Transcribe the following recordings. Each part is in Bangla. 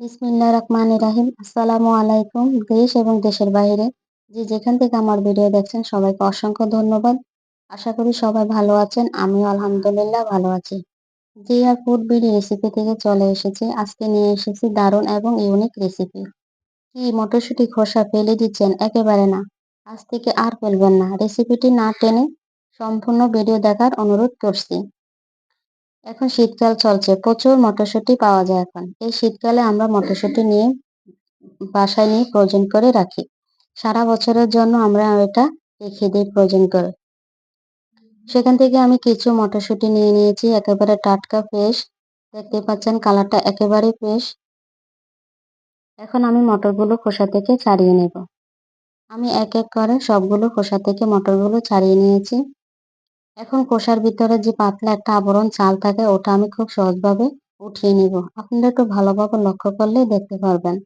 বিসমিল্লাহ রহমান রাহিম। আসসালামু আলাইকুম দেশ এবং দেশের বাইরে। যে যেখান থেকে আমার ভিডিও দেখছেন, সবাইকে অসংখ্য ধন্যবাদ। আশা করি সবাই ভালো আছেন, আমিও আলহামদুলিল্লাহ ভালো আছি। যে আর ফুড বিডি রেসিপি থেকে চলে এসেছি। আজকে নিয়ে এসেছি দারুণ এবং ইউনিক রেসিপি কি মটরশুঁটি খোসা ফেলে দিচ্ছেন? একেবারে না। আজ থেকে আর ফেলবেন না। রেসিপিটি না টেনে সম্পূর্ণ ভিডিও দেখার অনুরোধ করছি। এখন শীতকাল চলছে, প্রচুর মটরশুঁটি পাওয়া যায় এখন। এই শীতকালে আমরা মটরশুঁটি নিয়ে বাসায় নিয়ে প্রয়োজন করে রাখি। সারা বছরের জন্য আমরা এটা রেখে দিই প্রয়োজন করে। সেখান থেকে আমি কিছু মটরশুঁটি নিয়ে নিয়েছি, একেবারে টাটকা ফ্রেশ দেখতে পাচ্ছেন কালারটা একেবারে ফ্রেশ এখন আমি মটরগুলো খোসা থেকে ছাড়িয়ে নেব। আমি এক এক করে সবগুলো খোসা থেকে মটরগুলো ছাড়িয়ে নিয়েছি। এখন কোষার ভিতরে যে পাতলা একটা আবরণ চাল থাকে, ওটা আমি খুব সহজভাবে উঠিয়ে নিব। আপনারা একটু ভালোভাবে লক্ষ্য করলেই দেখতে পারবেন।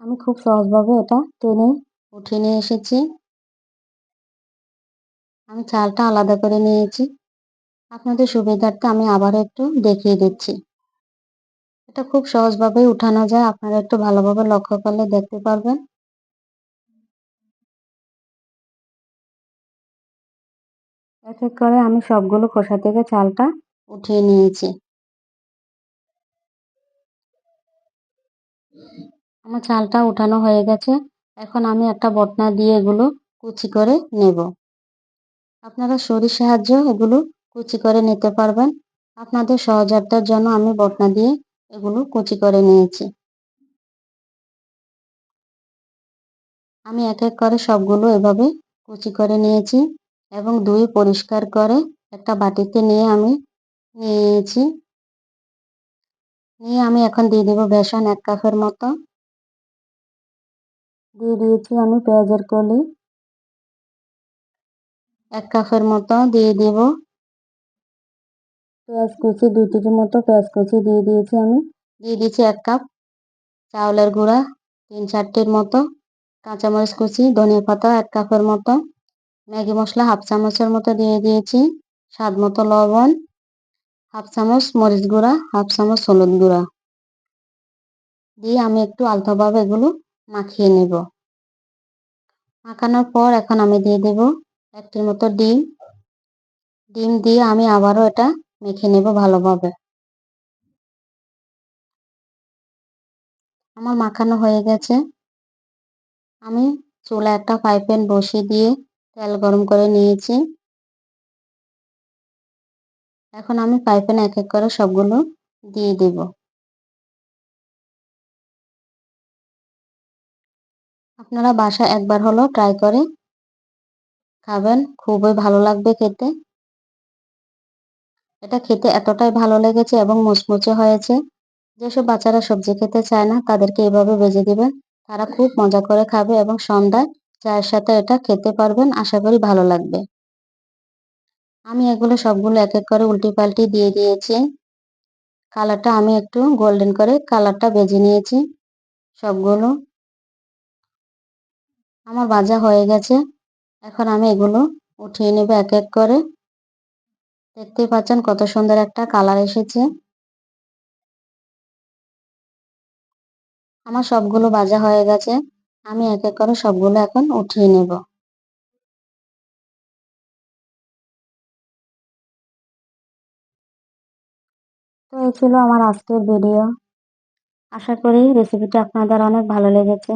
আমি খুব সহজভাবে এটা টেনে উঠিয়ে নিয়ে এসেছি। আমি চালটা আলাদা করে নিয়েছি। আপনাদের সুবিধার্থে আমি আবার একটু দেখিয়ে দিচ্ছি। এটা খুব সহজভাবেই উঠানো যায়। আপনারা একটু ভালোভাবে লক্ষ্য করলে দেখতে পারবেন। এক এক করে আমি সবগুলো খোসা থেকে চালটা উঠিয়ে নিয়েছি। আমার চালটা উঠানো হয়ে গেছে। এখন আমি একটা বটনা দিয়ে এগুলো কুচি করে নেব। আপনারা সরির সাহায্য এগুলো কুচি করে নিতে পারবেন। আপনাদের সহজার্থের জন্য আমি বটনা দিয়ে এগুলো কুচি করে নিয়েছি। আমি এক এক করে সবগুলো এভাবে কুচি করে নিয়েছি। এবং ধুয়ে পরিষ্কার করে একটা বাটিতে নিয়ে আমি নিয়েছি। নিয়ে আমি এখন দিয়ে দেবো বেসন এক কাপের মতো। দিয়ে দিয়েছি আমি পেঁয়াজের কলি। এক কাপের মতো দিয়ে দেব। পেঁয়াজ কুচি, দুই মতো পেঁয়াজ কুচি দিয়ে দিয়েছি আমি। দিয়ে দিয়েছি এক কাপ চাউলের গুঁড়া, তিন চারটির মতো কাঁচামরিচ কুচি, ধনিয়া পাতা এক কাপের মতো। ম্যাগি মশলা হাফ চামচের মতো দিয়ে দিয়েছি। স্বাদ মতো লবণ, হাফ চামচ মরিচ গুঁড়া, হাফ চামচ হলুদ গুঁড়া। দিয়ে আমি একটু আলতোভাবে এগুলো মাখিয়ে নেব। মাখানোর পর এখন আমি দিয়ে দেব একটির মতো ডিম। ডিম দিয়ে আমি আবারও এটা মেখে নেব ভালোভাবে। আমার মাখানো হয়ে গেছে। আমি চুলা একটা ফ্রাই প্যান বসিয়ে দিয়ে তেল গরম করে নিয়েছি। এখন আমি ফ্রাই প্যানে এক এক করে সবগুলো দিয়ে দেব। আপনারা বাসা একবার হলো ট্রাই করে খাবেন, খুবই ভালো লাগবে খেতে। এটা খেতে এতটাই ভালো লেগেছে এবং মুচমুচে হয়েছে। যেসব বাচ্চারা সবজি খেতে চায় না, তাদেরকে এভাবে বেজে দিবেন তারা খুব মজা করে খাবে এবং সন্ধ্যায় চায়ের সাথে এটা খেতে পারবেন, আশা করি ভালো লাগবে। আমি এগুলো সবগুলো এক এক করে উল্টি পাল্টি দিয়ে দিয়েছি। কালারটা আমি একটু গোল্ডেন করে কালারটা বেজে নিয়েছি সবগুলো। আমার ভাজা হয়ে গেছে। এখন আমি এগুলো উঠিয়ে নেব এক এক করে। দেখতে পাচ্ছেন কত সুন্দর একটা কালার এসেছে। আমার সবগুলো ভাজা হয়ে গেছে। আমি এক এক করে সবগুলো এখন উঠিয়ে নেব। তো এই ছিল আমার আজকের ভিডিও আশা করি রেসিপিটা আপনাদের অনেক ভালো লেগেছে।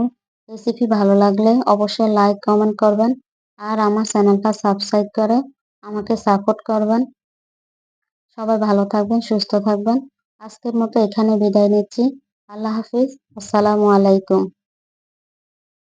রেসিপি ভালো লাগলে অবশ্যই লাইক কমেন্ট করবেন আর আমার চ্যানেলটা সাবস্ক্রাইব করে আমাকে সাপোর্ট করবেন। সবাই ভালো থাকবেন, সুস্থ থাকবেন। আজকের মতো এখানে বিদায় নিচ্ছি। আল্লাহ হাফিজ। আসসালামু আলাইকুম।